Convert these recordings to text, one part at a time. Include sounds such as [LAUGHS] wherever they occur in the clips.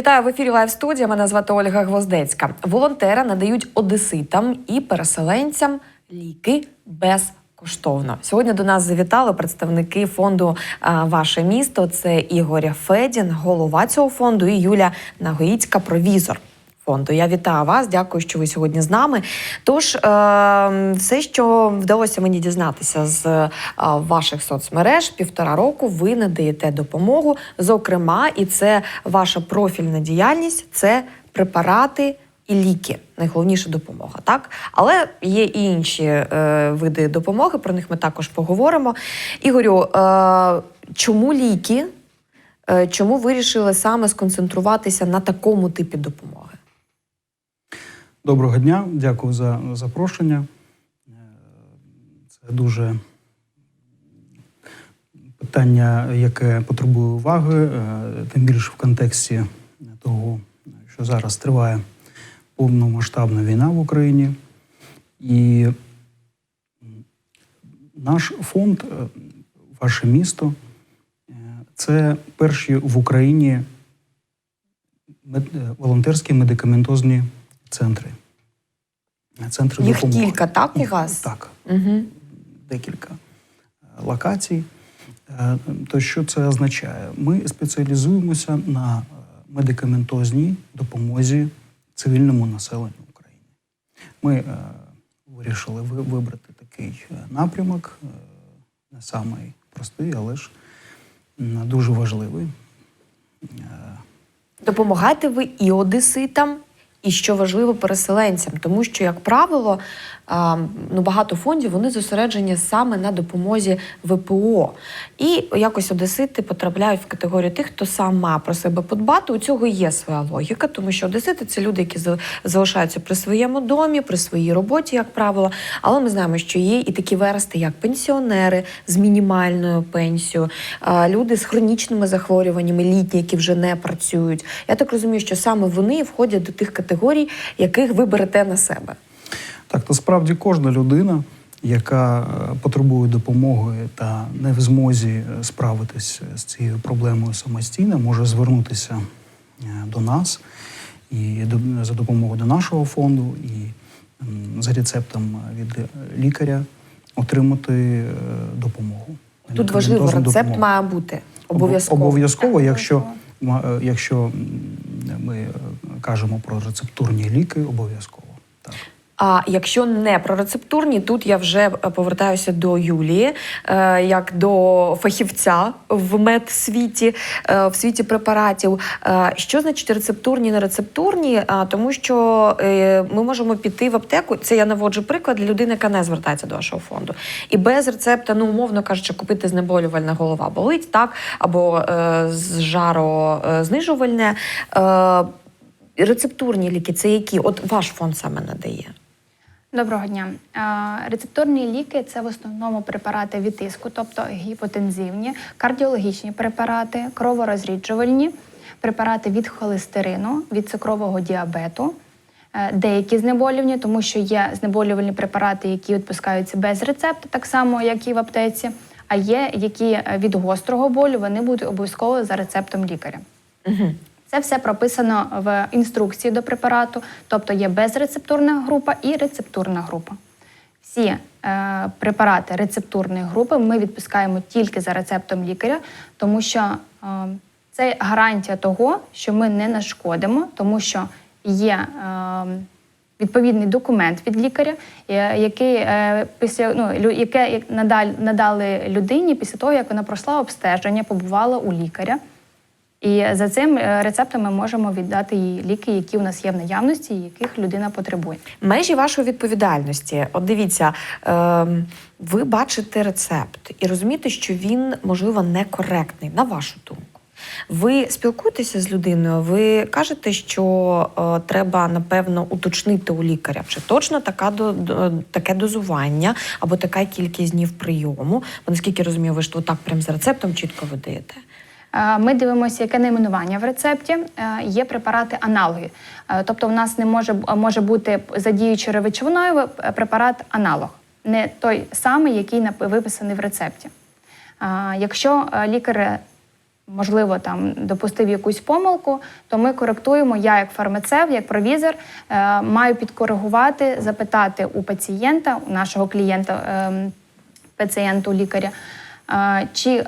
Вітаю в ефірі Лайв студія. Мене звати Ольга Гвоздецька. Волонтери надають одеситам і переселенцям ліки безкоштовно. Сьогодні до нас завітали представники фонду Ваше місто. Це Ігор Федін, голова цього фонду, і Юля Нагоїцька, провізор. Фонду я вітаю вас. Дякую, що ви сьогодні з нами. Тож, е, все, що вдалося мені дізнатися з е, ваших соцмереж, півтора року ви надаєте допомогу. Зокрема, і це ваша профільна діяльність це препарати і ліки. Найголовніша допомога, так? Але є і інші е, види допомоги, про них ми також поговоримо. Ігорю, е, чому ліки? Е, Чому вирішили саме сконцентруватися на такому типі допомоги? Доброго дня, дякую за запрошення. Е, Це дуже питання, яке потребує уваги, е, тим більше в контексті того, що зараз триває повномасштабна війна в Україні. І наш фонд, е, ваше місто, це перші в Україні волонтерські медикаментозні центри. Центри Їх допомоги. кілька, так, у вас? Так, Угу. декілька е, локацій. Е, То що це означає? Ми спеціалізуємося на е, медикаментозній допомозі цивільному населенню України. Ми е, вирішили вибрати такий е, напрямок, е, не самий простий, але ж дуже важливий. Е, Допомагаєте ви і одеситам, і що важливо переселенцям, тому що, як правило, ну багато фондів вони зосереджені саме на допомозі ВПО. І якось одесити потрапляють в категорію тих, хто сам має про себе подбати. У цього є своя логіка, тому що одесити це люди, які залишаються при своєму домі, при своїй роботі, як правило. Але ми знаємо, що є і такі версти, як пенсіонери з мінімальною пенсією, люди з хронічними захворюваннями, літні, які вже не працюють. Я так розумію, що саме вони входять до тих категорій, яких ви берете на себе. Так, насправді кожна людина, яка е, потребує допомоги та не в змозі е, справитись з цією проблемою самостійно, може звернутися е, до нас і до- за допомогою до нашого фонду, і за рецептом від е, лікаря отримати е, допомогу. Тут важливо, рецепт допомогу. має бути обов'язково. Обов'язково, якщо, ма- е, якщо ми е, кажемо про рецептурні ліки, обов'язково. Так. А якщо не про рецептурні, тут я вже е, повертаюся до Юлії, е, як до фахівця в медсвіті, е, в світі препаратів. Що значить рецептурні, не рецептурні? А, Тому що ми можемо піти в аптеку. Це я наводжу приклад для людини, яка не звертається до вашого фонду. І без рецепта, ну умовно кажучи, купити знеболювальна голова болить, так або з жарознижувальне. Е, Рецептурні ліки це які? От ваш фонд саме надає. Доброго дня. Рецепторні ліки це в основному препарати від тиску, тобто гіпотензивні, кардіологічні препарати, кроворозріджувальні, препарати від холестерину, від цукрового діабету, е, деякі знеболювальні, тому що є знеболювальні препарати, які відпускаються без рецепту, так само, як і в аптеці. А є які е, від гострого болю вони будуть обов'язково за рецептом лікаря. Угу. Це все прописано в інструкції до препарату, тобто є безрецептурна група і рецептурна група. Всі е, препарати рецептурної групи ми відпускаємо тільки за рецептом лікаря, тому що е, це гарантія того, що ми не нашкодимо, тому що є е, відповідний документ від лікаря, е, який е, після ну яке як надали людині після того, як вона пройшла обстеження, побувала у лікаря. І за цим е, рецептом ми можемо віддати їй ліки, які у нас є в наявності, яких людина потребує. Межі вашої відповідальності. От дивіться, е, ви бачите рецепт і розумієте, що він, можливо, некоректний, на вашу думку. Ви спілкуєтеся з людиною, ви кажете, що е, треба напевно уточнити у лікаря, чи точно така до, до- таке дозування або така кількість днів прийому. Бо наскільки розумію, ви ж так прям за рецептом чітко видаєте. Е, Ми дивимося, яке найменування в рецепті. Е, Є препарати аналоги. Е, Тобто, в нас не може, може бути за речовиною е, препарат аналог, не той самий, який виписаний в рецепті. Якщо лікар можливо, там допустив якусь помилку, то ми коректуємо. Я, як фармацевт, як провізор, маю підкоригувати, запитати у пацієнта, у нашого клієнта, ем, пацієнту, лікаря, чи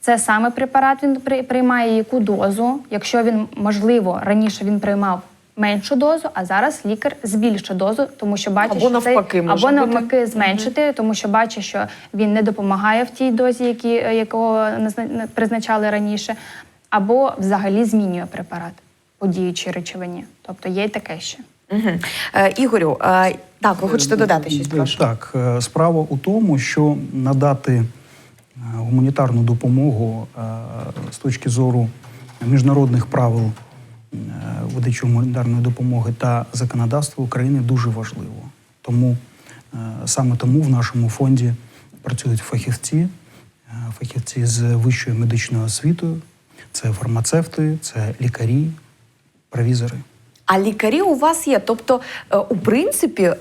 це саме препарат він приймає, яку дозу. Якщо він, можливо, раніше він приймав меншу дозу, а зараз лікар збільшить дозу, тому що бачить, Або що навпаки цей, може або бути. навпаки зменшити, тому що бачить, що він не допомагає в тій дозі, які, якого призначали раніше, або взагалі змінює препарат по діючій речовині. Тобто є й таке ще. Угу. Е, Ігорю, е, так, ви хочете додати щось? Е, Прошу. Так, е, справа у тому, що надати е, гуманітарну допомогу е, з точки зору міжнародних правил е, видачі гуманітарної допомоги та законодавства України дуже важливо. Тому е, саме тому в нашому фонді працюють фахівці, е, фахівці з вищою медичною освітою, це фармацевти, це лікарі, провізори. А лікарі у вас є. Тобто, е, у принципі, е,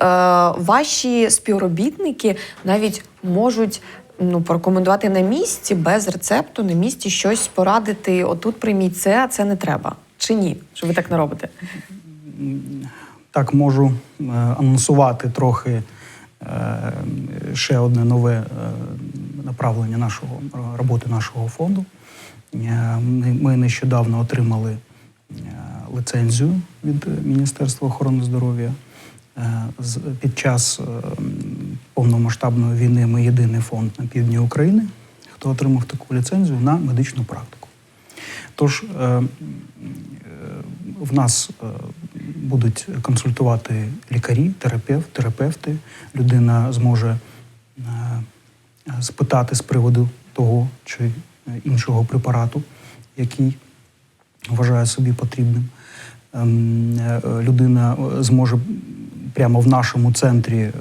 ваші співробітники навіть можуть ну, порекомендувати на місці без рецепту, на місці щось порадити. Отут прийміть це, а це не треба. Чи ні? Що ви так не робите? Так можу е, анонсувати трохи е, ще одне нове е, направлення нашого роботи нашого фонду. Ми, нещодавно отримали лицензію від Міністерства охорони здоров'я. З- Під час повномасштабної війни ми єдиний фонд на півдні України, хто отримав таку ліцензію на медичну практику. Тож е, е, в нас е, будуть консультувати лікарі, терапевт, терапевти. Людина зможе спитати з приводу того чи іншого препарату, який вважає собі потрібним. Ем, Людина зможе прямо в нашому центрі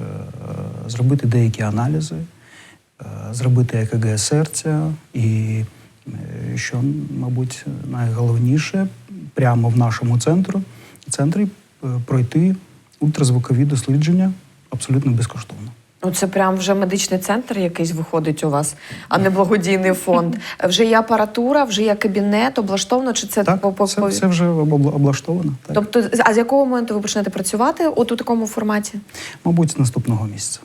зробити деякі аналізи, е, зробити ЕКГ серця і, е, що, мабуть, найголовніше, прямо в нашому центру, центрі е, пройти ультразвукові дослідження абсолютно безкоштовно. Ну, це прям вже медичний центр якийсь виходить у вас, а не благодійний фонд. Вже є апаратура, вже є кабінет, облаштовано, чи це Так, по- це, це вже обла- облаштовано. Так. Тобто, а з якого моменту ви почнете працювати от у такому форматі? Мабуть, з наступного місяця.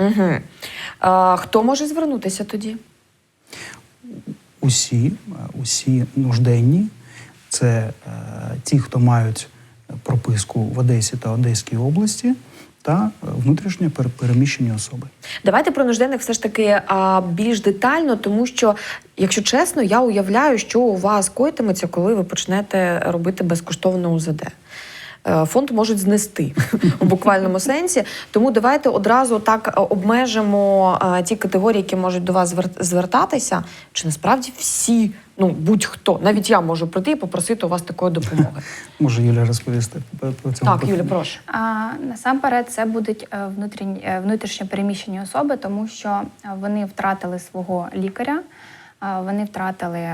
Угу. А, хто може звернутися тоді? усі, усі нужденні, це е, ті, хто мають прописку в Одесі та Одеській області, та внутрішньо пер- переміщені особи. Давайте про нужденних все ж таки а, більш детально, тому що, якщо чесно, я уявляю, що у вас коїтиметься, коли ви почнете робити безкоштовне УЗД. Е, Фонд можуть знести у буквальному сенсі. Тому давайте одразу так е, обмежимо е, ті категорії, які можуть до вас звер- звертатися. Чи насправді всі, ну будь-хто, навіть я можу прийти і попросити у вас такої допомоги. [LAUGHS] Може Юля розповісти про цьому? Так? Юля, прошу. А, насамперед, це будуть внутрішні, внутрішньо переміщені особи, тому що вони втратили свого лікаря, вони втратили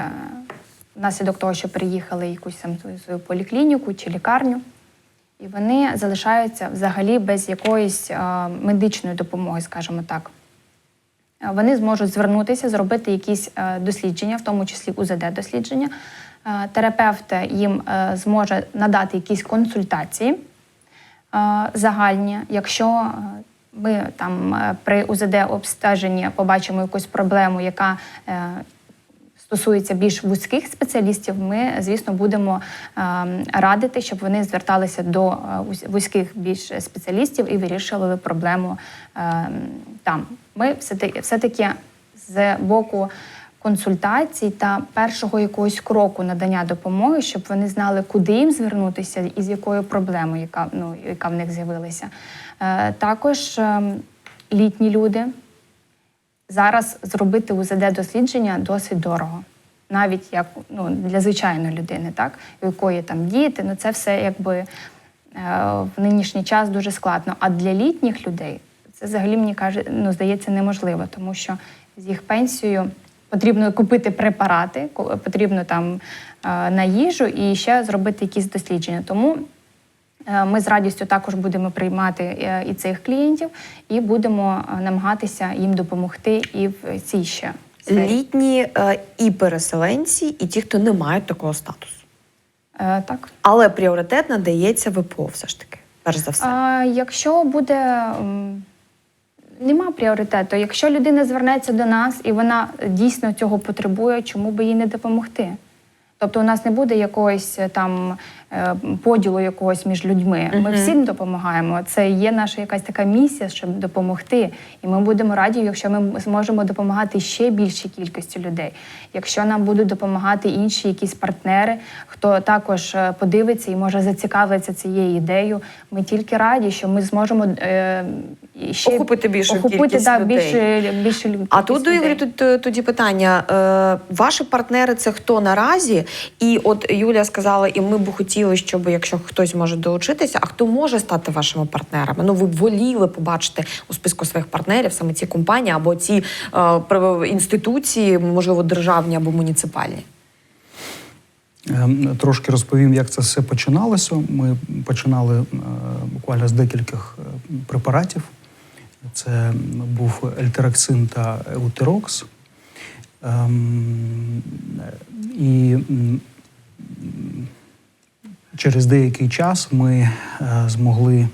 внаслідок того, що приїхали якусь там свою поліклініку чи лікарню. І вони залишаються взагалі без якоїсь е, медичної допомоги, скажімо так. Е, Вони зможуть звернутися, зробити якісь е, дослідження, в тому числі УЗД-дослідження. Терапевт їм зможе надати якісь консультації загальні. Якщо ми там при УЗД-обстеженні побачимо якусь проблему, яка стосується більш вузьких спеціалістів, ми, звісно, будемо е, радити, щоб вони зверталися до е, вузьких більш спеціалістів і вирішували проблему е, там. Ми все-таки, все-таки з боку консультацій та першого якогось кроку надання допомоги, щоб вони знали, куди їм звернутися і з якою проблемою, яка, ну, яка в них з'явилася. Е, також е, літні люди, Зараз зробити УЗД-дослідження досить дорого. Навіть як ну, для звичайної людини, так? у якої там діти, ну це все якби е, в нинішній час дуже складно. А для літніх людей це взагалі мені каже, ну, здається неможливо, тому що з їх пенсією потрібно купити препарати, потрібно там е, на їжу і ще зробити якісь дослідження. Тому Ми з радістю також будемо приймати е, і цих клієнтів, і будемо е, намагатися їм допомогти і в цій ще сфері. літні е, і переселенці, і ті, хто не мають такого статусу. Е, так. Але пріоритет надається ВПО все ж таки, перш за все. Якщо буде. Нема пріоритету. Якщо людина звернеться до нас і вона дійсно цього потребує, чому би їй не допомогти? Тобто у нас не буде якогось е, там е, поділу якогось між людьми. Ми всім допомагаємо. Це є наша якась така місія, щоб допомогти. І ми будемо раді, якщо ми зможемо допомагати ще більшій кількості людей. Якщо нам будуть допомагати інші якісь партнери, хто також е, подивиться і може зацікавитися цією ідеєю. Ми тільки раді, що ми зможемо е, ще Охопити більшу охопити, кількість да, людей. більше, більше А тут до людей. тут тоді питання: е, ваші партнери це хто наразі? І от Юлія сказала, і ми б хотіли, щоб якщо хтось може долучитися, а хто може стати вашими партнерами? Ну ви б воліли побачити у списку своїх партнерів саме ці компанії або ці е, інституції, можливо, державні або муніципальні. Ем, Трошки розповім, як це все починалося. Ми починали е, буквально з декількох е, препаратів. Це був ельтераксин та еутерокс. Ем, І через деякий час ми е, змогли е,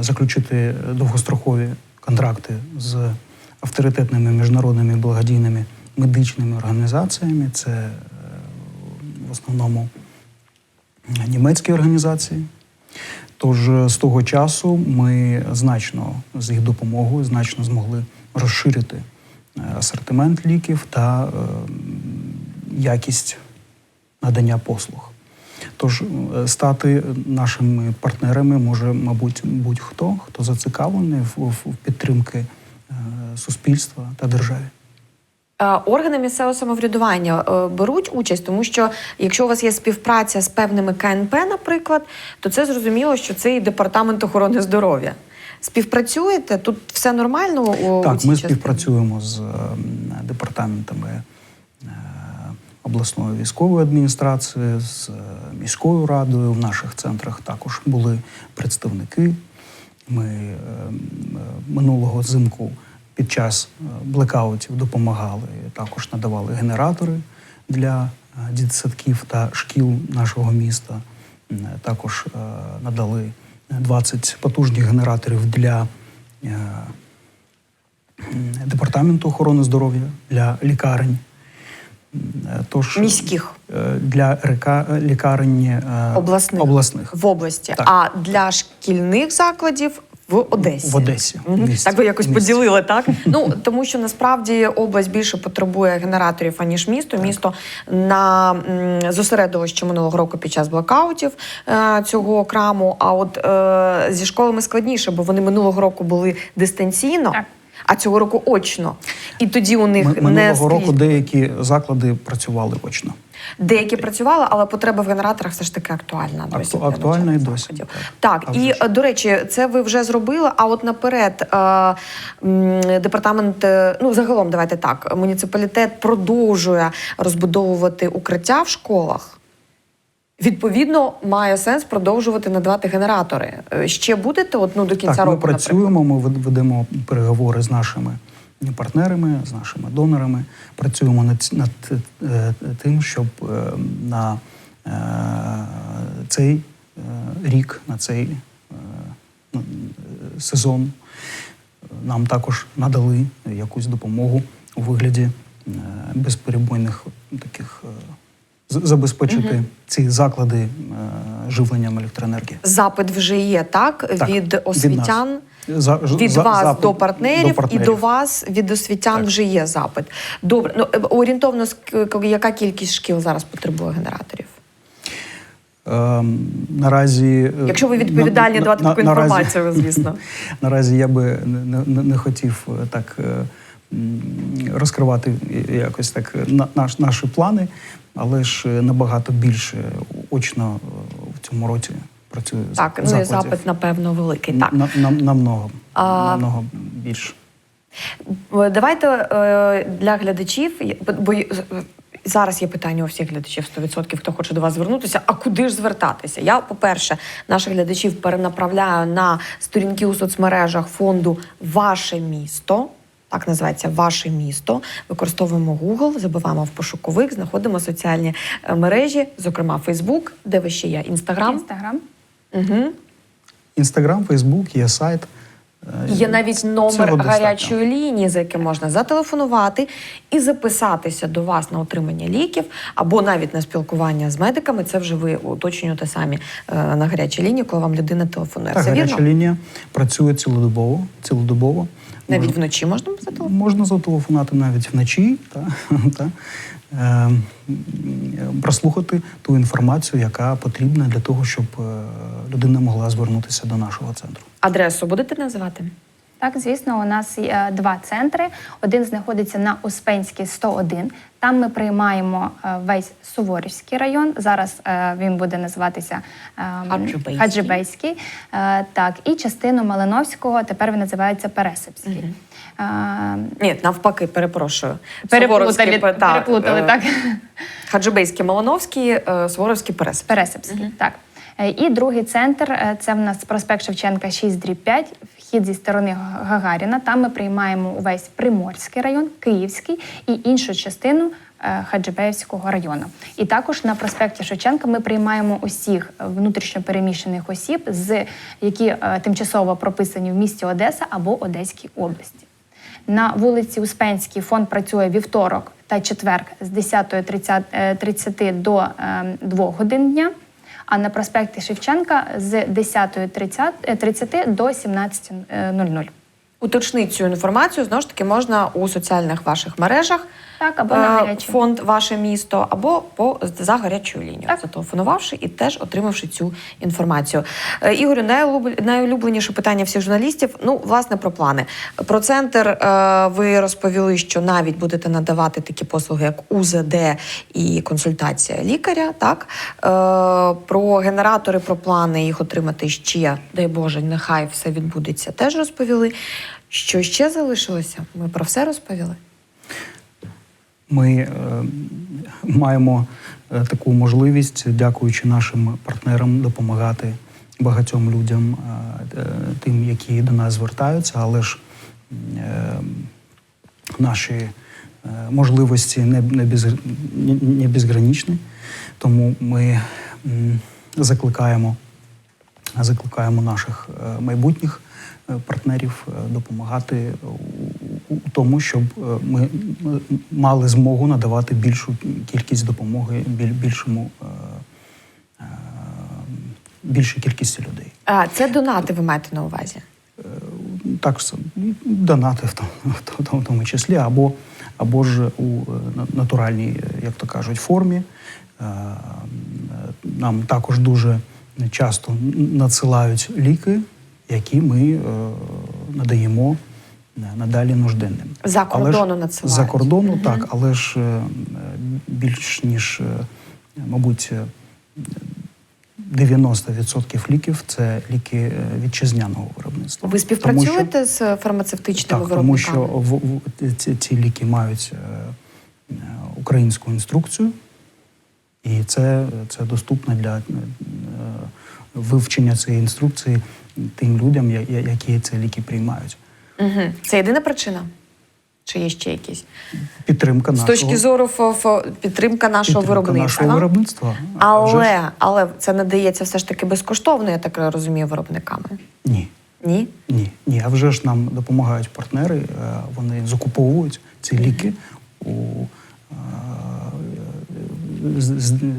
заключити довгострокові контракти з авторитетними міжнародними благодійними медичними організаціями. Це е, в основному німецькі організації. Тож з того часу ми значно з їх допомогою значно змогли розширити асортимент ліків та е, якість надання послуг. Тож е, стати нашими партнерами може, мабуть, будь-хто, хто зацікавлений в, підтримки е, суспільства та держави. Е, Органи місцевого самоврядування е, беруть участь, тому що якщо у вас є співпраця з певними КНП, наприклад, то це зрозуміло, що це і департамент охорони здоров'я. Співпрацюєте? Тут все нормально у, Так, цій ми частині? співпрацюємо з ем, департаментами е, обласної військової адміністрації, з е, міською радою. В наших центрах також були представники. Ми е, е, минулого зимку під час е, блекаутів допомагали, також надавали генератори для е, дитсадків та шкіл нашого міста. Е, Також е, надали 20 потужних генераторів для е, департаменту охорони здоров'я для лікарень. Е, Тож міських е, для река- лікарень Обласних. обласних. в області, Так. а для шкільних закладів. В Одесі В Одесі, місті. так ви якось В місті. поділили, так [LAUGHS] ну тому що насправді область більше потребує генераторів аніж місто. Місто на зосередило ще минулого року під час блокаутів е, цього краму. А от е, зі школами складніше, бо вони минулого року були дистанційно, Так. а цього року очно. І тоді у них Ми- не Минулого року деякі заклади працювали очно. Деякі працювали, але потреба в генераторах все ж таки актуальна. Досі актуальна і досі, так. Так, А і до речі, це ви вже зробили. А от наперед е, департамент, е, ну загалом, давайте так, муніципалітет продовжує розбудовувати укриття в школах. Відповідно, має сенс продовжувати надавати генератори. Е, Ще будете от, ну, до кінця так, ми року, наприклад? працюємо, ми ведемо переговори з нашими партнерами, з нашими донорами. Працюємо над, над е, тим, щоб е, на е, цей рік, на цей ну, сезон нам також надали якусь допомогу у вигляді безперебойних таких забезпечити ці заклади е, живленням електроенергії. Запит вже є, так? Так, від від освітян. За- Від за- вас запит до, партнерів, і партнерів. до вас від освітян Так. вже є запит. Добре, ну е, орієнтовно ск- яка кількість шкіл зараз потребує генераторів? Ем, наразі, е, Якщо ви відповідальні на- давати на- таку наразі- інформацію, звісно. [LAUGHS] Наразі я би не, не, не хотів е, так е, розкривати якось так е, на, наш, наші плани, але ж е, набагато більше очно е, в цьому році працює з- Так, ну і запит, напевно, великий. Так. На, на, намного, А- намного більше. Е, Давайте е, для глядачів, я- бо й- зараз є питання у всіх глядачів 100%, хто хоче до вас звернутися. А куди ж звертатися? Я, по-перше, наших глядачів перенаправляю на сторінки у соцмережах фонду Ваше місто. Так називається ваше місто. Використовуємо Google, забиваємо в пошуковик, знаходимо соціальні е, мережі, зокрема Facebook, де ви ще є Інстаграм. Інстаграм. Угу. Інстаграм, Фейсбук, є сайт. Е, Є навіть номер гарячої лінії, за яким можна зателефонувати і записатися до вас на отримання ліків, або навіть на спілкування з медиками. Це вже ви уточнюєте самі е, на гарячій лінії, коли вам людина телефонує. Так, Все гаряча вірно? лінія працює цілодобово. цілодобово. Навіть Можна- вночі можна зателефонувати? Можна зателефонувати навіть вночі та, [LAUGHS] та, прослухати ту інформацію, яка потрібна для того, щоб е, людина могла звернутися до нашого центру. Адресу будете називати? Так, звісно, у нас є два центри. Один знаходиться на Успенській 101. Там ми приймаємо е, весь Суворівський район. Зараз е, він буде називатися ем, Хаджибейський. Хаджибейський. Е, Так, і частину Малиновського тепер він називається Пересипський. Е, Ні, навпаки, перепрошую. Переплутали, та, переплутали, е, так. Хаджибейський, Малиновський, е, Суворовський, Пересп. Пересипський, так. Е, І другий центр це в нас проспект Шевченка 6 дріб 5, вхід зі сторони Гагаріна. Там ми приймаємо увесь Приморський район, Київський і іншу частину Хаджибеївського району. І також на проспекті Шевченка ми приймаємо усіх внутрішньопереміщених осіб, з які тимчасово прописані в місті Одеса або Одеській області. На вулиці Успенській фонд працює вівторок та четверг з 10.30 е, 30 до е, 2 годин дня, а на проспекті Шевченка з 10.30 е, 30 до 17.00. Уточнити цю інформацію знову ж таки можна у соціальних ваших мережах. Так, або на Е, гарячій. фонд ваше місто, або по за гарячою лінією, Так. зателефонувавши і теж отримавши цю інформацію. Е, Ігорю, найулюбленіше питання всіх журналістів. Ну, власне, про плани. Про центр е, ви розповіли, що навіть будете надавати такі послуги, як УЗД і консультація лікаря. Так про генератори, про плани їх отримати ще, дай Боже, нехай все відбудеться. Теж розповіли. Що ще залишилося? Ми про все розповіли. Ми е, маємо е, таку можливість, дякуючи нашим партнерам, допомагати багатьом людям, е, тим, які до нас звертаються, але ж наші можливості не, без, не, безграничні. Тому ми закликаємо, закликаємо наших майбутніх партнерів допомагати тому, щоб е, ми мали змогу надавати більшу кількість допомоги біль- більшому е, е, більшій кількості людей. А це донати ви маєте на увазі? Так, донати в тому, в тому, в тому числі, або, або ж у натуральній, як то кажуть, формі. Нам також дуже часто надсилають ліки, які ми надаємо надалі нужденним. За кордону надсилають. За кордону, так, але ж е, більш ніж, е, мабуть, е, 90% ліків це ліки е, вітчизняного виробництва. Ви Тому що- співпрацюєте з фармацевтичними так, тому що в, в, ці, ці ліки мають е, е, українську інструкцію, і це, це доступно для е, вивчення цієї інструкції тим людям, які ці ліки приймають. Угу. Це єдина причина? Чи є ще якісь? Підтримка З точки зору фо- фо- підтримка нашого підтримка виробництва. нашого виробництва. а Але, але це надається все ж таки безкоштовно, я так розумію, виробниками. ні. Ні? Ні, ні, а вже ж нам допомагають партнери, е, вони закуповують ці ліки у е,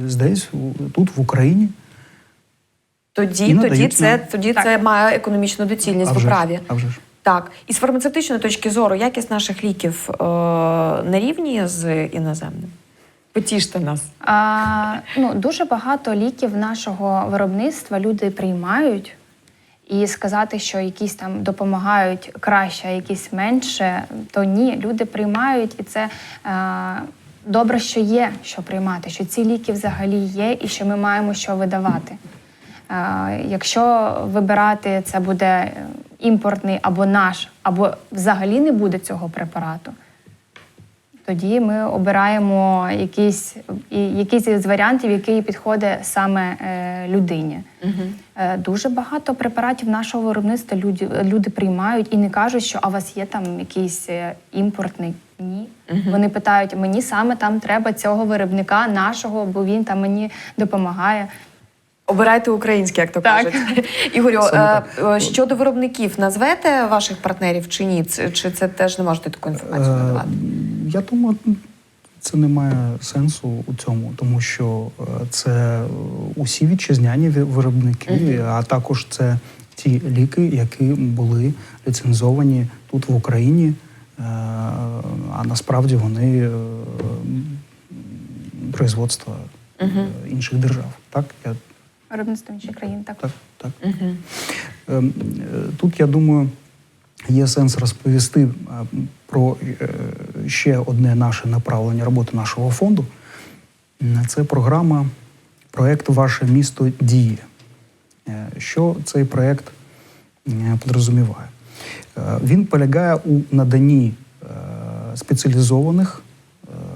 здесь, тут, в Україні. Тоді, тоді, це, нам. тоді Так. це має економічну доцільність А в вже управі. А вже ж. Так, і з фармацевтичної точки зору, якість наших ліків е, на рівні з іноземним. Потіште нас. А, ну, дуже багато ліків нашого виробництва люди приймають. І сказати, що якісь там допомагають краще, а якісь менше, то ні, люди приймають, і це е, добре, що є, що приймати, що ці ліки взагалі є, і що ми маємо що видавати. Е, якщо вибирати це буде імпортний або наш, або взагалі не буде цього препарату, тоді ми обираємо якийсь, якийсь із варіантів, який підходить саме е, людині. Е, Дуже багато препаратів нашого виробництва люди, люди приймають і не кажуть, що а у вас є там якийсь е, імпортний. Ні. Вони питають, мені саме там треба цього виробника нашого, бо він там мені допомагає. Обирайте українське, як то Так. кажуть. [LAUGHS] Ігорю, е, е, щодо виробників, назвете ваших партнерів чи ні? Чи це теж не можете таку інформацію Е, надавати? Я думаю, це не має сенсу у цьому, тому що це усі вітчизняні ви- виробники, а також це ті ліки, які були ліцензовані тут в Україні, е, а насправді вони е, производства е, інших держав. Так, я Виробництво інших країн. Так. так, так. Е, Тут, я думаю, є сенс розповісти е, про е, ще одне наше направлення роботи нашого фонду. Це програма, проєкт Ваше місто діє. Що цей проєкт підрозуміває? Він полягає у наданні спеціалізованих,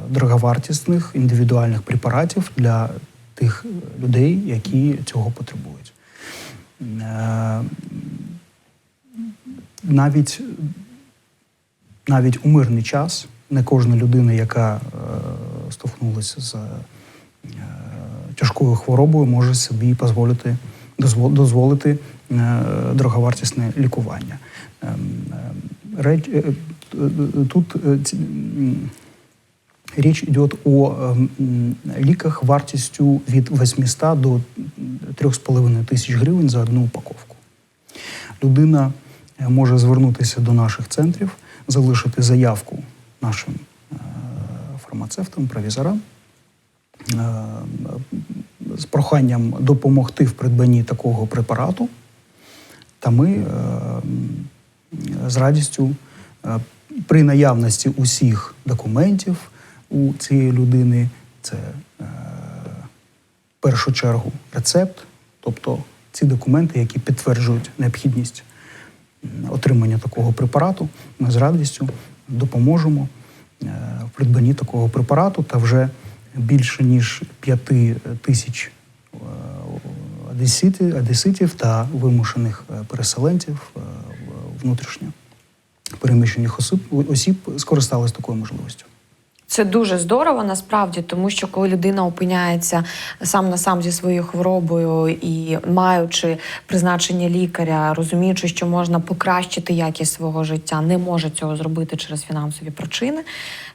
дороговартісних індивідуальних препаратів для тих людей, які цього потребують. Е, Навіть, навіть у мирний час не кожна людина, яка е, столкнулася з е, тяжкою хворобою, може собі дозволити, дозволити дороговартісне лікування. Ем, ем, Тут Річ йде о ем, ліках вартістю від 800 до 3,5 тисяч гривень за одну упаковку. Людина е, може звернутися до наших центрів, залишити заявку нашим е, фармацевтам, провізорам е, з проханням допомогти в придбанні такого препарату. Та ми з радістю при наявності усіх документів у цієї людини це е, в першу чергу рецепт, тобто ці документи, які підтверджують необхідність отримання такого препарату, ми з радістю допоможемо е, в придбанні такого препарату та вже більше ніж 5 тисяч е, одеситів, та вимушених е, переселенців е, внутрішньо переміщених осіб, осіб скористалися такою можливістю. Це дуже здорово насправді, тому що коли людина опиняється сам на сам зі своєю хворобою і маючи призначення лікаря, розуміючи, що можна покращити якість свого життя, не може цього зробити через фінансові причини,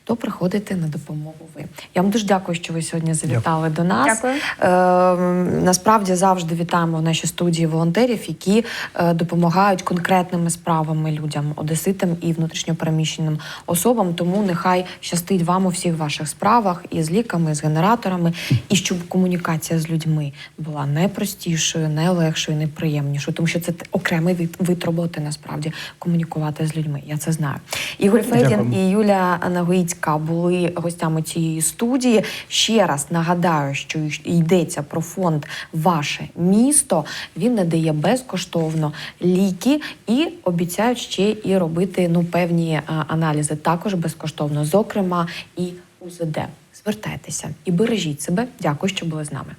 то приходите на допомогу ви. Я вам дуже дякую, що ви сьогодні завітали до нас. Дякую. Е, насправді завжди вітаємо в нашій студії волонтерів, які е, допомагають конкретними справами людям, одеситам і внутрішньопереміщеним особам. Тому нехай щастить вам у всіх ваших справах і з ліками, і з генераторами, і щоб комунікація з людьми була найпростішою, найлегшою, найприємнішою, тому що це окремий вид, вид роботи насправді комунікувати з людьми. Я це знаю. Ігор Федін і Юля Нагоїцька були гостями цієї студії. Ще раз нагадаю, що йдеться про фонд Ваше місто. Він надає безкоштовно ліки і обіцяють ще і робити ну певні аналізи також безкоштовно, зокрема і УЗД. Звертайтеся і бережіть себе. Дякую, що були з нами.